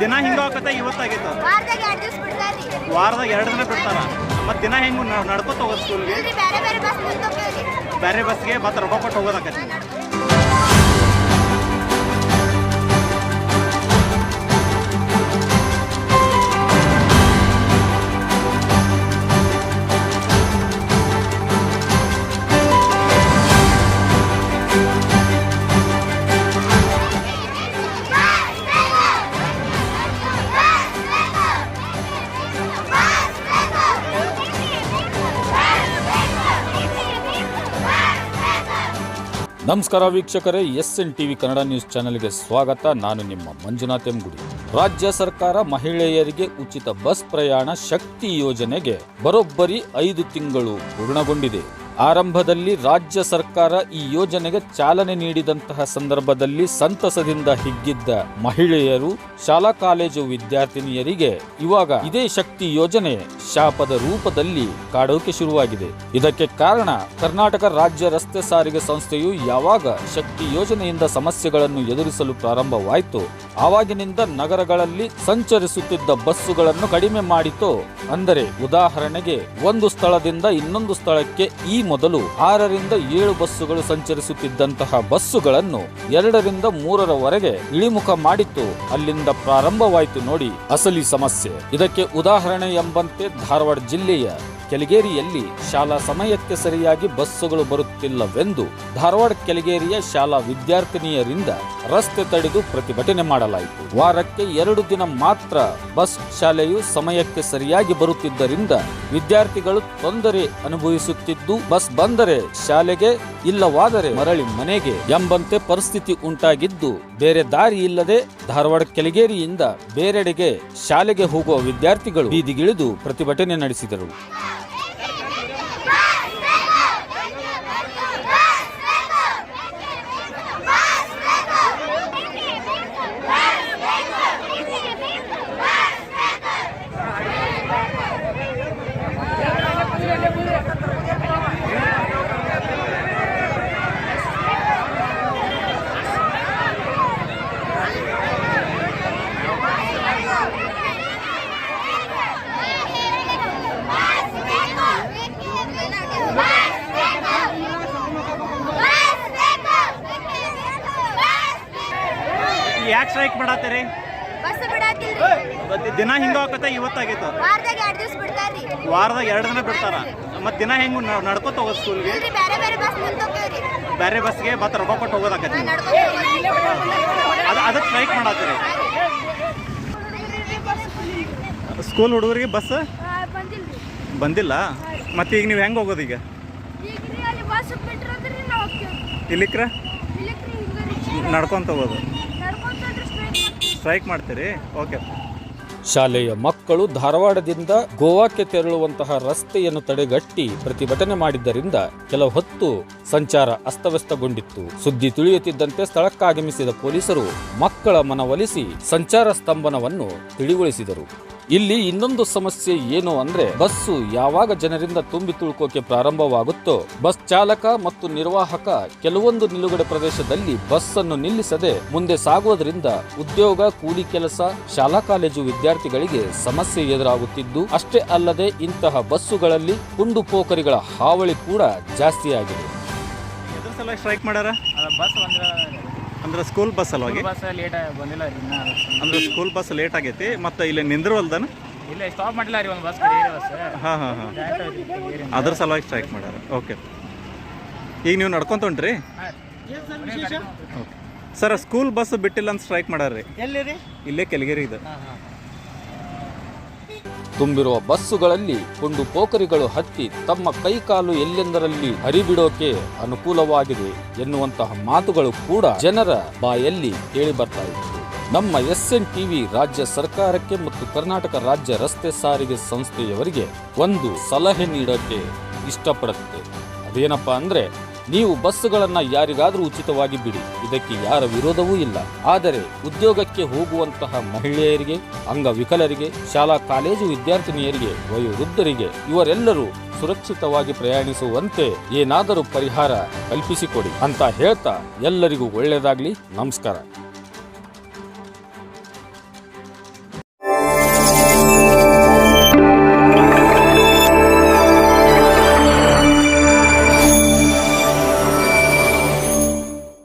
ದಿನ ಹಿಂಗ ಆಕತ್ತ ಇವತ್ತಾಗೈತ. ವಾರದಾಗ ಎರಡು ದಿನ ಬಿಡ್ತಾರ? ಮತ್ತೆ ದಿನ ಹೆಂಗ್ ನಡ್ಕೊತ ಹೋಗೋದು ಸ್ಕೂಲ್ಗೆ ಬೇರೆ ಬಸ್ಗೆ ಮತ್ತೆ ರೊಕ್ಕ ಕೊಟ್ಟು ಹೋಗೋದಾಕತಿ ನಮಸ್ಕಾರ ವೀಕ್ಷಕರೇ S N TV Kannada news ಚಾನೆಲ್ಗೆ ಸ್ವಾಗತ. ನಾನು ನಿಮ್ಮ ಮಂಜುನಾಥ್ ಎಂಗುಡಿ. ರಾಜ್ಯ ಸರ್ಕಾರ ಮಹಿಳೆಯರಿಗೆ ಉಚಿತ ಬಸ್ ಪ್ರಯಾಣ ಶಕ್ತಿ ಯೋಜನೆಗೆ ಬರೋಬ್ಬರಿ ಐದು ತಿಂಗಳು ಪೂರ್ಣಗೊಂಡಿದೆ. ಆರಂಭದಲ್ಲಿ ರಾಜ್ಯ ಸರ್ಕಾರ ಈ ಯೋಜನೆಗೆ ಚಾಲನೆ ನೀಡಿದಂತಹ ಸಂದರ್ಭದಲ್ಲಿ ಸಂತಸದಿಂದ ಹಿಗ್ಗಿದ್ದ ಮಹಿಳೆಯರು, ಶಾಲಾ ಕಾಲೇಜು ವಿದ್ಯಾರ್ಥಿನಿಯರಿಗೆ ಇವಾಗ ಇದೇ ಶಕ್ತಿ ಯೋಜನೆ ಶಾಪದ ರೂಪದಲ್ಲಿ ಕಾಡೋಕೆ ಶುರುವಾಗಿದೆ. ಇದಕ್ಕೆ ಕಾರಣ ಕರ್ನಾಟಕ ರಾಜ್ಯ ರಸ್ತೆ ಸಾರಿಗೆ ಸಂಸ್ಥೆಯು ಯಾವಾಗ ಶಕ್ತಿ ಯೋಜನೆಯಿಂದ ಸಮಸ್ಯೆಗಳನ್ನು ಎದುರಿಸಲು ಪ್ರಾರಂಭವಾಯಿತು, ಆವಾಗಿನಿಂದ ನಗರಗಳಲ್ಲಿ ಸಂಚರಿಸುತ್ತಿದ್ದ ಬಸ್ಸುಗಳನ್ನು ಕಡಿಮೆ ಮಾಡಿತು, ಅಂದರೆ ಉದಾಹರಣೆಗೆ ಒಂದು ಸ್ಥಳದಿಂದ ಇನ್ನೊಂದು ಸ್ಥಳಕ್ಕೆ ಈ ಮೊದಲು ಆರರಿಂದ ಏಳು ಬಸ್ಸುಗಳು ಸಂಚರಿಸುತ್ತಿದ್ದಂತಹ ಬಸ್ಸುಗಳನ್ನು ಎರಡರಿಂದ ಮೂರರವರೆಗೆ ಇಳಿಮುಖ ಮಾಡಿತ್ತು. ಅಲ್ಲಿಂದ ಪ್ರಾರಂಭವಾಯಿತು ನೋಡಿ ಅಸಲಿ ಸಮಸ್ಯೆ. ಇದಕ್ಕೆ ಉದಾಹರಣೆ ಎಂಬಂತೆ ಧಾರವಾಡ ಜಿಲ್ಲೆಯ ಕೆಲಿಗೇರಿಯಲ್ಲಿ ಶಾಲಾ ಸಮಯಕ್ಕೆ ಸರಿಯಾಗಿ ಬಸ್ಸುಗಳು ಬರುತ್ತಿಲ್ಲವೆಂದು ಧಾರವಾಡ ಕೆಲಿಗೇರಿಯ ಶಾಲಾ ವಿದ್ಯಾರ್ಥಿನಿಯರಿಂದ ರಸ್ತೆ ತಡೆದು ಪ್ರತಿಭಟನೆ ಮಾಡಲಾಯಿತು. ವಾರಕ್ಕೆ ಎರಡು ದಿನ ಮಾತ್ರ ಬಸ್ ಶಾಲೆಯು ಸಮಯಕ್ಕೆ ಸರಿಯಾಗಿ ಬರುತ್ತಿದ್ದರಿಂದ ವಿದ್ಯಾರ್ಥಿಗಳು ತೊಂದರೆ ಅನುಭವಿಸುತ್ತಿದ್ದು, ಬಸ್ ಬಂದರೆ ಶಾಲೆಗೆ ಇಲ್ಲವಾದರೆ ಮರಳಿ ಮನೆಗೆ ಎಂಬಂತೆ ಪರಿಸ್ಥಿತಿ ಉಂಟಾಗಿದ್ದು, ಬೇರೆ ದಾರಿ ಇಲ್ಲದೆ ಧಾರವಾಡ ಕೆಲಿಗೇರಿಯಿಂದ ಬೇರೆಡೆಗೆ ಶಾಲೆಗೆ ಹೋಗುವ ವಿದ್ಯಾರ್ಥಿಗಳು ಬೀದಿಗಿಳಿದು ಪ್ರತಿಭಟನೆ ನಡೆಸಿದರು. ಯಾಕೆ ಸ್ಟ್ರೈಕ್ ಮಾಡತ್ತೀರಿ ಬಸ್ ಬಿಡಾತಿಲ್ರಿ ಮತ್ತೆ ದಿನ ಹಿಂಗ ಆಕತ್ತ ಇವತ್ತಾಗೈತ? ವಾರದಾಗ ಎರಡು ದಿವಸ ಬಿಡ್ತಾರ್ರಿ. ವಾರದಾಗ ಎರಡು ದಿನ ಬಿಡ್ತಾರ? ಮತ್ತೆ ದಿನ ಹೆಂಗ್ ನಡ್ಕೋತ ಹೋಗೋದು ಸ್ಕೂಲ್ಗೆ ಇಲ್ರಿ ಬೇರೆ ಬೇರೆ ಬಸ್ ನಿಂತೋಗ್ತೇವ್ರಿ ಬೇರೆ ಬಸ್ಗೆ ಮತ್ತೆ ರೊಕ್ಕ ಕೊಟ್ಟು ಹೋಗೋದಾಕತಿ ನಡ್ಕೊಂಡು ಅದು ಅದಕ್ಕೆ ಸ್ಟ್ರೈಕ್ ಮಾಡತ್ತೀರಿ ಸ್ಕೂಲ್ ಹುಡುಗರಿಗೆ ಬಸ್ ಬಂದಿಲ್ಲ? ಮತ್ತೆ ಈಗ ನೀವು ಹೆಂಗೆ ಹೋಗೋದು ಈಗ? ಇಲ್ಲಿಕ್ರ? ನಡ್ಕೊಂತ ಹೋಗೋದು. ಸ್ಟ್ರೈಕ್ ಮಾಡ್ತೀರಿ? ಓಕೆ ಶಾಲೆಯ ಮಕ್ಕಳು ಧಾರವಾಡದಿಂದ ಗೋವಾಕ್ಕೆ ತೆರಳುವಂತಹ ರಸ್ತೆಯನ್ನು ತಡೆಗಟ್ಟಿ ಪ್ರತಿಭಟನೆ ಮಾಡಿದ್ದರಿಂದ ಕೆಲವು ಹೊತ್ತು ಸಂಚಾರ ಅಸ್ತವ್ಯಸ್ತಗೊಂಡಿತ್ತು. ಸುದ್ದಿ ತಿಳಿಯುತ್ತಿದ್ದಂತೆ ಸ್ಥಳಕ್ಕಾಗಮಿಸಿದ ಪೊಲೀಸರು ಮಕ್ಕಳ ಮನವೊಲಿಸಿ ಸಂಚಾರ ಸ್ತಂಭನವನ್ನು ತಿಳಿಗೊಳಿಸಿದರು. ಇಲ್ಲಿ ಇನ್ನೊಂದು ಸಮಸ್ಯೆ ಏನು ಅಂದ್ರೆ ಬಸ್ಸು ಯಾವಾಗ ಜನರಿಂದ ತುಂಬಿ ತುಳುಕೋಕೆ ಪ್ರಾರಂಭವಾಗುತ್ತೋ ಬಸ್ ಚಾಲಕ ಮತ್ತು ನಿರ್ವಾಹಕ ಕೆಲವೊಂದು ನಿಲುಗಡೆ ಪ್ರದೇಶದಲ್ಲಿ ಬಸ್ ಅನ್ನು ನಿಲ್ಲಿಸದೆ ಮುಂದೆ ಸಾಗುವುದರಿಂದ ಉದ್ಯೋಗ ಕೂಲಿ ಕೆಲಸ ಶಾಲಾ ಕಾಲೇಜು ವಿದ್ಯಾರ್ಥಿಗಳಿಗೆ ಸಮಸ್ಯೆ ಎದುರಾಗುತ್ತಿದ್ದು ಅಷ್ಟೇ ಅಲ್ಲದೆ ಇಂತಹ ಬಸ್ಸುಗಳಲ್ಲಿ ಕುಂಡು ಪೋಕರಿಗಳ ಹಾವಳಿ ಕೂಡ ಜಾಸ್ತಿಯಾಗಿದೆ. ಮಾಡ್ಯಾರ ಅಂದ್ರೆ ಸ್ಕೂಲ್ ಬಸ್ ಸಲುವಾಗಿ ಬಸ್ ಲೇಟ್ ಬಂದಿಲ್ಲ ರೀ ಇನ್ನೂ ಅಂದ್ರೆ ಸ್ಕೂಲ್ ಬಸ್ ಲೇಟ್ ಆಗೈತಿ ಮತ್ತೆ ಇಲ್ಲಿ ನಿಂದ್ರವಲ್ದನ? ಇಲ್ಲ ಸ್ಟಾಪ್ ಮಾಡಿಲ್ಲ ರೀ ಒಂದು ಬಸ್ ಕಡಿಯರಿ ಬಸ್ ಹಾಂ ಹಾಂ ಹಾಂ. ಡೈರೆಕ್ಟ್ ಐತಿ ಕಡಿಯರಿ ಅದ್ರ ಸಲುವಾಗಿ ಸ್ಟ್ರೈಕ್ ಮಾಡ್ಯಾರ. ಓಕೆ ಈಗ ನೀವು ನಡ್ಕೊಂತ ಹೊಂಟ್ರಿ ಓಕೆ ಸರ್ ಸ್ಕೂಲ್ ಬಸ್ ಬಿಟ್ಟಿಲ್ಲ ಅಂತ ಸ್ಟ್ರೈಕ್ ಮಾಡ್ಯಾರ್ರಿ. ಎಲ್ಲಿ ರೀ? ಇಲ್ಲೇ ಕೆಳಗೇರಿ ಇದು. ತುಂಬಿರುವ ಬಸ್ಸುಗಳಲ್ಲಿ ಕುಂಡು ಪೋಖರಿಗಳು ಹತ್ತಿ ತಮ್ಮ ಕೈಕಾಲು ಎಲ್ಲೆಂದರಲ್ಲಿ ಹರಿಬಿಡೋಕೆ ಅನುಕೂಲವಾಗಿದೆ ಎನ್ನುವಂತಹ ಮಾತುಗಳು ಕೂಡ ಜನರ ಬಾಯಲ್ಲಿ ಕೇಳಿ ಬರ್ತಾ ಇತ್ತು. ನಮ್ಮ ಎಸ್ ಎನ್ ಟಿವಿ ರಾಜ್ಯ ಸರ್ಕಾರಕ್ಕೆ ಮತ್ತು ಕರ್ನಾಟಕ ರಾಜ್ಯ ರಸ್ತೆ ಸಾರಿಗೆ ಸಂಸ್ಥೆಯವರಿಗೆ ಒಂದು ಸಲಹೆ ನೀಡೋಕೆ ಇಷ್ಟಪಡುತ್ತೆ. ಅದೇನಪ್ಪ ಅಂದ್ರೆ ನೀವು ಬಸ್ಸುಗಳನ್ನು ಯಾರಿಗಾದರೂ ಉಚಿತವಾಗಿ ಬಿಡಿ. ಇದಕ್ಕೆ ಯಾರ ವಿರೋಧವೂ ಇಲ್ಲ. ಆದರೆ ಉದ್ಯೋಗಕ್ಕೆ ಹೋಗುವಂತಹ ಮಹಿಳೆಯರಿಗೆ, ಅಂಗವಿಕಲರಿಗೆ, ಶಾಲಾ ಕಾಲೇಜು ವಿದ್ಯಾರ್ಥಿನಿಯರಿಗೆ, ವಯೋವೃದ್ಧರಿಗೆ ಇವರೆಲ್ಲರೂ ಸುರಕ್ಷಿತವಾಗಿ ಪ್ರಯಾಣಿಸುವಂತೆ ಏನಾದರೂ ಪರಿಹಾರ ಕಲ್ಪಿಸಿಕೊಡಿ ಅಂತ ಹೇಳ್ತಾ ಎಲ್ಲರಿಗೂ ಒಳ್ಳೆಯದಾಗಲಿ. ನಮಸ್ಕಾರ.